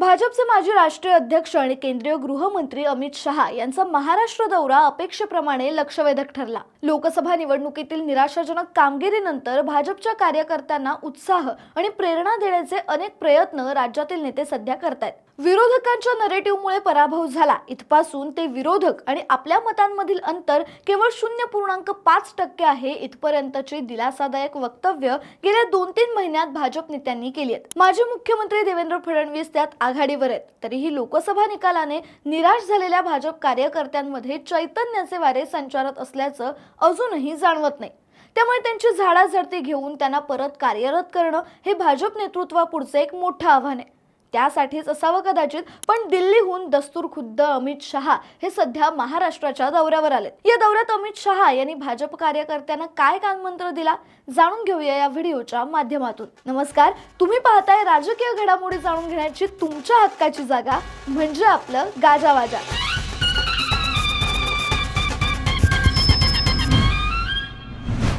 भाजपचे माजी राष्ट्रीय अध्यक्ष आणि केंद्रीय गृहमंत्री अमित शहा यांचा महाराष्ट्र दौरा अपेक्षेप्रमाणे लक्षवेधक ठरला. लोकसभा निवडणुकीतील निराशाजनक कामगिरीनंतर भाजपच्या कार्यकर्त्यांना उत्साह आणि प्रेरणा देण्याचे अनेक प्रयत्न राज्यातील नेते सध्या करतायत. विरोधकांच्या नरेटिव्हमुळे पराभव झाला. इथपासून ते विरोधक आणि आपल्या मतांमधील अंतर केवळ शून्य पूर्णांक पाच टक्के आहे इथपर्यंतची दिलासादायक वक्तव्य गेल्या दोन तीन महिन्यात भाजप नेत्यांनी केली आहेत. माजी मुख्यमंत्री देवेंद्र फडणवीस त्यात आघाडीवर आहेत. तरीही लोकसभा निकालाने निराश झालेल्या भाजप कार्यकर्त्यांमध्ये चैतन्याचे वारे संचारत असल्याचं अजूनही जाणवत नाही. त्यामुळे त्यांची झाडाझडती घेऊन त्यांना परत कार्यरत करणं हे भाजप नेतृत्वापुढचं एक मोठं आव्हान आहे. त्यासाठीच असावं कदाचित पण दिल्लीहून दस्तूर खुद्द अमित शहा हे सध्या महाराष्ट्राच्या दौऱ्यावर आले या दौऱ्यात अमित शहा यांनी भाजप कार्यकर्त्यांना काय कानमंत्र दिला? जाणून घेऊया या व्हिडिओच्या माध्यमातून. नमस्कार तुम्ही पाहताय राजकीय घडामोडी जाणून घेण्याची तुमच्या हक्काची जागा म्हणजे आपलं गाजावाजा.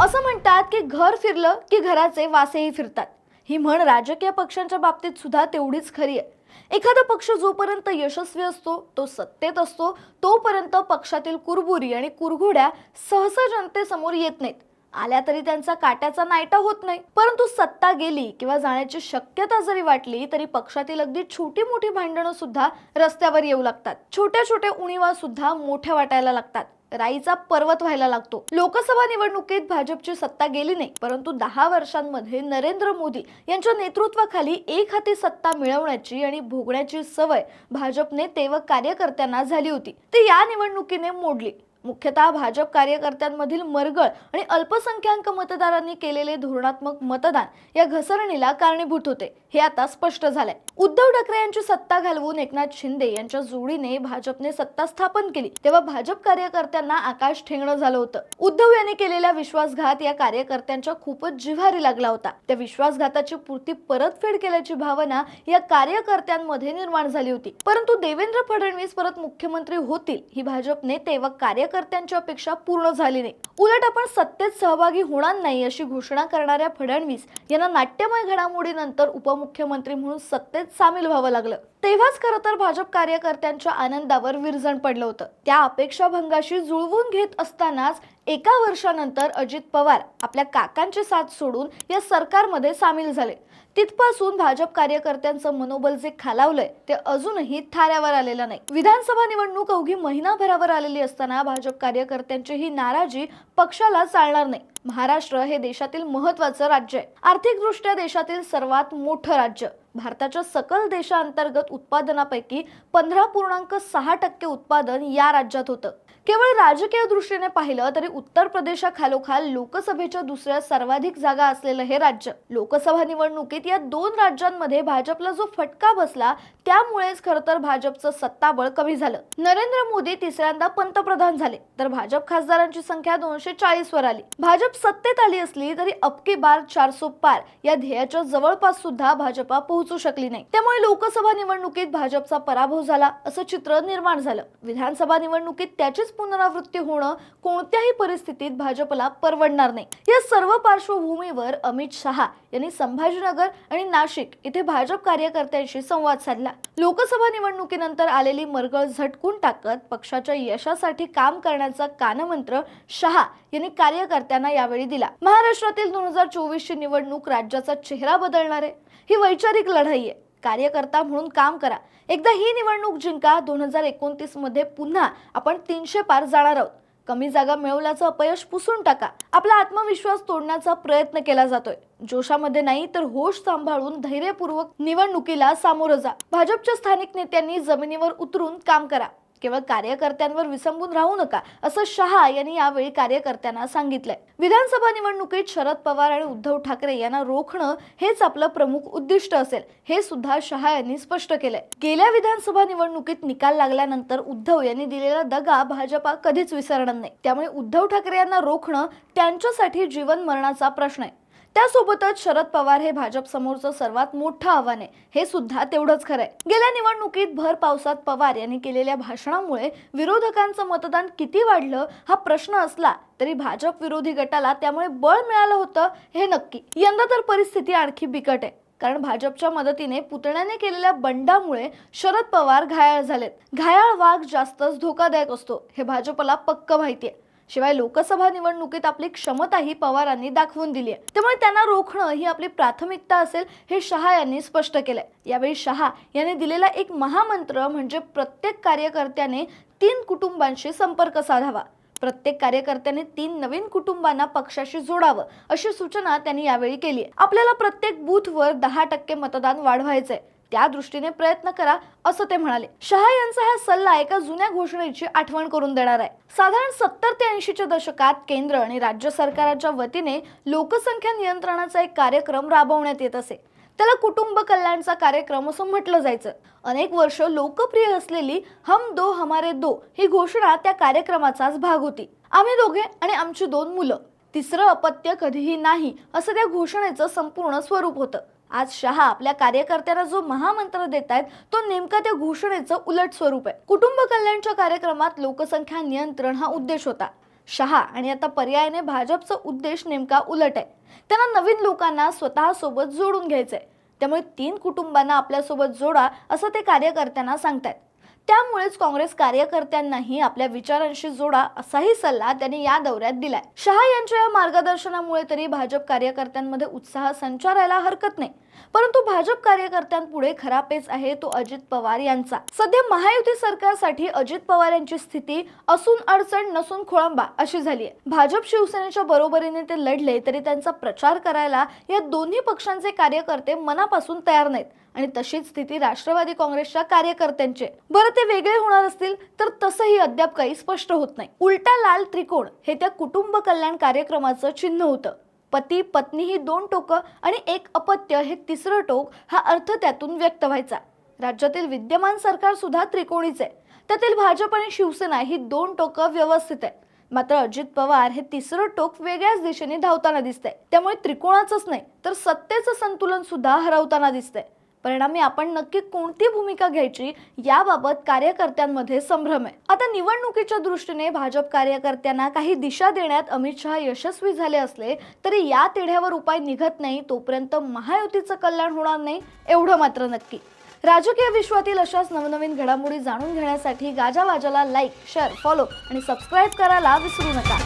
असं म्हणतात की घर फिरलं की घराचे वासेही फिरतात. ही म्हण राजकीय पक्षांच्या बाबतीत सुद्धा तेवढीच खरी आहे. एखादा पक्ष जोपर्यंत यशस्वी असतो तो सत्तेत असतो तोपर्यंत पक्षातील कुरबुरी आणि कुरघोड्या सहसा जनतेसमोर येत नाहीत. आल्या तरी त्यांचा काट्याचा नायटा होत नाही. परंतु सत्ता गेली किंवा जाण्याची शक्यता जरी वाटली तरी पक्षातील अगदी छोटी मोठी भांडणं सुद्धा रस्त्यावर येऊ लागतात. छोट्या छोट्या उणीवा सुद्धा मोठ्या वाटायला लागतात. राईचा पर्वत व्हायला लागतो. लोकसभा निवडणुकीत भाजपची सत्ता गेली नाही परंतु दहा वर्षांमध्ये नरेंद्र मोदी यांच्या नेतृत्वाखाली एक हाती सत्ता मिळवण्याची आणि भोगण्याची सवय भाजप नेते व कार्यकर्त्यांना झाली होती. ती या निवडणुकीने मोडली. मुख्यतः भाजप कार्यकर्त्यांमधील मरगळ आणि अल्पसंख्याक मतदारांनी केलेले धोरणात्मक मतदान या घसरणीला कारणीभूत होते. हे आता स्पष्ट झालंय. उद्धव ठाकरे यांची सत्ता घालवून एकनाथ शिंदे यांच्या जोडीने भाजपने सत्ता स्थापन केली तेव्हा भाजप कार्यकर्त्यांना आकाश ठेंगणं झालं होतं. उद्धव यांनी केलेला विश्वासघात या कार्यकर्त्यांच्या खूपच जिव्हारी लागला होता. त्या विश्वासघाताची पूर्ती परतफेड केल्याची भावना या कार्यकर्त्यांमध्ये निर्माण झाली होती. परंतु देवेंद्र फडणवीस परत मुख्यमंत्री होतील ही भाजप नेते व कार्यकर्त्यांची अपेक्षा पूर्ण झाली नाही. उलट आपण सत्तेत सहभागी होणार नाही अशी घोषणा करणाऱ्या फडणवीस यांना नाट्यमय घडामोडीनंतर उपमुख्यमंत्री म्हणून सत्तेत सामील व्हावं लागलं. तेव्हाच खरं तर भाजप कार्यकर्त्यांच्या आनंदावर विरजण पडलं होतं. त्या अपेक्षाभंगाशी जुळवून घेत असतानाच एका वर्षानंतर अजित पवार आपल्या काकांची साथ सोडून या सरकारमध्ये सामील झाले. तिथपासून भाजप कार्यकर्त्यांचं मनोबल जे खालावलंय ते अजूनही थाऱ्यावर आलेलं नाही. विधानसभा निवडणूक अवघी महिनाभरावर आलेली असताना भाजप कार्यकर्त्यांची ही नाराजी पक्षाला चालणार नाही. महाराष्ट्र हे देशातील महत्वाचं राज्य आहे. आर्थिकदृष्ट्या देशातील सर्वात मोठं राज्य. भारताच्या सकल देशांतर्गत उत्पादनापैकी पंधरा पूर्णांक सहा टक्के उत्पादन या राज्यात होतं. केवळ राजकीय दृष्टीने पाहिलं तरी उत्तर प्रदेशाखालोखाल लोकसभेच्या दुसऱ्या सर्वाधिक जागा असलेलं हे राज्य. लोकसभा निवडणुकीत या दोन राज्यांमध्ये भाजपला जो फटका बसला त्यामुळेच खरं तर भाजपचं सत्ताबळ कमी झालं. नरेंद्र मोदी तिसऱ्यांदा पंतप्रधान झाले तर भाजप खासदारांची संख्या दोनशे चाळीस वर आली. भाजप सत्तेत आली असली तरी अबकी बार चारसो पार या ध्येयाच्या जवळपास सुद्धा भाजपा पोहोचू शकली नाही. त्यामुळे लोकसभा निवडणुकीत भाजपचा पराभव झाला असं चित्र निर्माण झालं. विधानसभा निवडणुकीत त्याचीच पुनरावृत्ती होणं कोणत्याही परिस्थितीत भाजपला परवडणार नाही. या सर्व पार्श्वभूमीवर अमित शहा यांनी संभाजीनगर आणि नाशिक इथे भाजप कार्यकर्त्यांशी संवाद साधला. लोकसभा निवडणुकीनंतर आलेली मरगळ झटकून टाकत पक्षाच्या यशासाठी काम करण्याचा कानमंत्र शहा यांनी कार्यकर्त्यांना यावेळी दिला. महाराष्ट्रातील दोन हजार चोवीसची निवडणूक राज्याचा चेहरा बदलणार. आहे ही वैचारिक लढाई आहे. कार्यकर्ता म्हणून काम करा. एकदा ही निवडणूक जिंका दोन हजार एकोणतीसमध्ये पुन्हा आपण तीनशे पार जाणार आहोत. कमी जागा मिळवल्याचं अपयश पुसून टाका. आपला आत्मविश्वास तोडण्याचा प्रयत्न केला जातोय. जोशामध्ये नाही तर होश सांभाळून धैर्यपूर्वक निवडणुकीला सामोरं जा. भाजपच्या स्थानिक नेत्यांनी जमिनीवर उतरून काम करा. केवळ कार्यकर्त्यांवर विसंबून राहू नका असं शहा यांनी यावेळी कार्यकर्त्यांना सांगितलंय. विधानसभा निवडणुकीत शरद पवार आणि उद्धव ठाकरे यांना रोखणं हेच आपलं प्रमुख उद्दिष्ट असेल हे सुद्धा शहा यांनी स्पष्ट केलंय. गेल्या विधानसभा निवडणुकीत निकाल लागल्यानंतर उद्धव यांनी दिलेला दगा भाजपा कधीच विसरणार नाही. त्यामुळे उद्धव ठाकरे यांना रोखणं त्यांच्यासाठी जीवन मरणाचा प्रश्न आहे. त्यासोबतच शरद पवार हे भाजप समोरचं सर्वात मोठं आव्हान आहे. हे सुद्धा तेवढंच खरंय गेल्या निवडणुकीत भर पावसात पवार यांनी केलेल्या भाषणामुळे विरोधकांचं मतदान किती वाढलं हा प्रश्न असला तरी भाजप विरोधी गटाला त्यामुळे बळ मिळालं होतं हे नक्की. यंदा तर परिस्थिती आणखी बिकट आहे. कारण भाजपच्या मदतीने पुतण्याने केलेल्या बंडामुळे शरद पवार घायाळ झालेत. घायाळ वाघ जास्तच धोकादायक असतो हे भाजपला पक्क माहितीये शिवाय लोकसभा निवडणुकीत आपली क्षमताही पवारांनी दाखवून दिली आहे त्यामुळे त्यांना रोखणं ही आपली प्राथमिकता असेल हे शहा यांनी स्पष्ट केलंय. यावेळी शहा यांनी दिलेला एक महामंत्र म्हणजे प्रत्येक कार्यकर्त्याने तीन कुटुंबांशी संपर्क साधावा. प्रत्येक कार्यकर्त्याने तीन नवीन कुटुंबांना पक्षाशी जोडावं अशी सूचना त्यांनी यावेळी केली आपल्याला प्रत्येक बूथवर दहा टक्के मतदान वाढवायचंय. त्या दृष्टीने प्रयत्न करा असं ते म्हणाले. शहा यांचा हा सल्ला एका जुन्या घोषणेची आठवण करून देणार आहे. साधारण सत्तर ते ऐंशीच्या दशकात केंद्र आणि राज्य सरकारच्या वतीने लोकसंख्या नियंत्रणाचा एक कार्यक्रम राबवण्यात येत असे. त्याला कुटुंब कल्याणचा कार्यक्रम असं म्हटलं जायचं. अनेक वर्ष लोकप्रिय असलेली हम दो हमारे दो ही घोषणा त्या कार्यक्रमाचाच भाग होती. आम्ही दोघे आणि आमची दोन मुलं. तिसरं अपत्य कधीही नाही असं त्या घोषणेचं संपूर्ण स्वरूप होतं. आज शहा आपल्या कार्यकर्त्यांना जो महामंत्र देत आहेत तो नेमका त्या घोषणेचं उलट स्वरूप आहे. कुटुंब कल्याणच्या कार्यक्रमात लोकसंख्या नियंत्रण हा उद्देश होता. शहा आणि आता पर्यायाने भाजपचा उद्देश नेमका उलट आहे. त्यांना नवीन लोकांना स्वतःसोबत जोडून घ्यायचंय. त्यामुळे तीन कुटुंबांना आपल्यासोबत जोडा असं ते कार्यकर्त्यांना सांगतायत. त्यामुळेच काँग्रेस कार्यकर्त्यांनाही आपल्या विचारांशी जोडा असाही सल्ला त्यांनी या दौऱ्यात दिलाय. शहा यांच्या या मार्गदर्शनामुळे तरी भाजप कार्यकर्त्यांमध्ये उत्साह संचारायला हरकत नाही. परंतु भाजप कार्यकर्त्यांपुढे खरा पेच आहे तो अजित पवार यांचा. सध्या महायुती सरकारसाठी अजित पवार यांची स्थिती असून अडचण नसून खोळंबा अशी झाली आहे भाजप शिवसेनेच्या बरोबरीने ते लढले तरी त्यांचा प्रचार करायला या दोन्ही पक्षांचे कार्यकर्ते मनापासून तयार नाहीत आणि तशीच स्थिती राष्ट्रवादी काँग्रेसच्या कार्यकर्त्यांचे बरं ते वेगळे होणार असतील तर तसंही अद्याप काही स्पष्ट होत नाही. उलटा लाल त्रिकोण हे त्या कुटुंब कल्याण कार्यक्रमाचं चिन्ह होतं. पती पत्नी ही दोन टोकं आणि एक अपत्य हे तिसरं टोक हा अर्थ त्यातून व्यक्त व्हायचा. राज्यातील विद्यमान सरकार सुद्धा त्रिकोणीच आहे. त्यातील भाजप आणि शिवसेना ही दोन टोकं व्यवस्थित आहेत. मात्र अजित पवार हे तिसरं टोक वेगळ्याच दिशेने धावताना दिसतंय. त्यामुळे त्रिकोणाचंच नाही तर सत्तेचं संतुलन सुद्धा हरवताना दिसतंय. परिणामी आपण नक्की कोणती भूमिका घ्यायची याबाबत कार्यकर्त्यांमध्ये संभ्रम आहे. आता निवडणुकीच्या दृष्टीने भाजप कार्यकर्त्यांना काही दिशा देण्यात अमित शहा यशस्वी झाले असले तरी या तिढ्यावर उपाय निघत नाही तोपर्यंत महायुतीचं कल्याण होणार नाही एवढं मात्र नक्की. राजकीय विश्वातील अशाच नवनवीन घडामोडी जाणून घेण्यासाठी गाजावाजाला लाईक शेअर फॉलो आणि सबस्क्राईब करायला विसरू नका.